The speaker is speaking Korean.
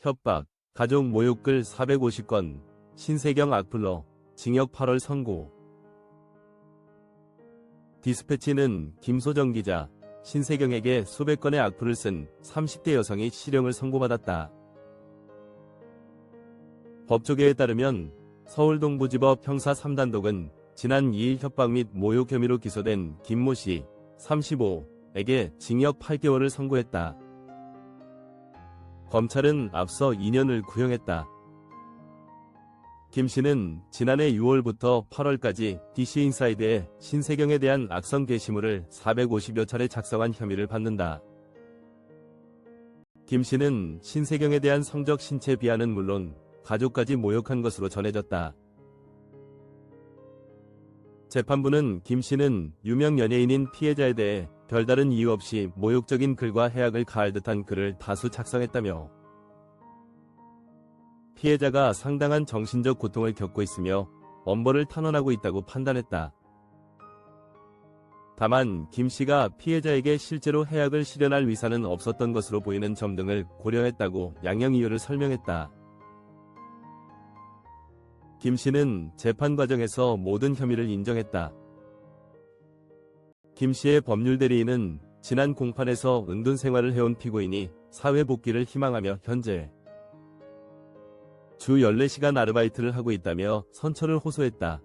협박, 가족 모욕글 450건, 신세경 악플러, 징역 8월 선고. 디스패치는 김소정 기자, 신세경에게 수백 건의 악플을 쓴 30대 여성이 실형을 선고받았다. 법조계에 따르면 서울동부지법 형사 3단독은 지난 2일 협박 및 모욕 혐의로 기소된 김모 씨, 35에게 징역 8개월을 선고했다. 검찰은 앞서 2년을 구형했다. 김 씨는 지난해 6월부터 8월까지 DC인사이드에 신세경에 대한 악성 게시물을 450여 차례 작성한 혐의를 받는다. 김 씨는 신세경에 대한 성적 신체 비하는 물론 가족까지 모욕한 것으로 전해졌다. 재판부는 김 씨는 유명 연예인인 피해자에 대해 별다른 이유 없이 모욕적인 글과 해악을 가할 듯한 글을 다수 작성했다며 피해자가 상당한 정신적 고통을 겪고 있으며 엄벌을 탄원하고 있다고 판단했다. 다만 김 씨가 피해자에게 실제로 해악을 실현할 위사는 없었던 것으로 보이는 점 등을 고려했다고 양형 이유를 설명했다. 김 씨는 재판 과정에서 모든 혐의를 인정했다. 김 씨의 법률 대리인은 지난 공판에서 은둔 생활을 해온 피고인이 사회 복귀를 희망하며 현재 주 14시간 아르바이트를 하고 있다며 선처를 호소했다.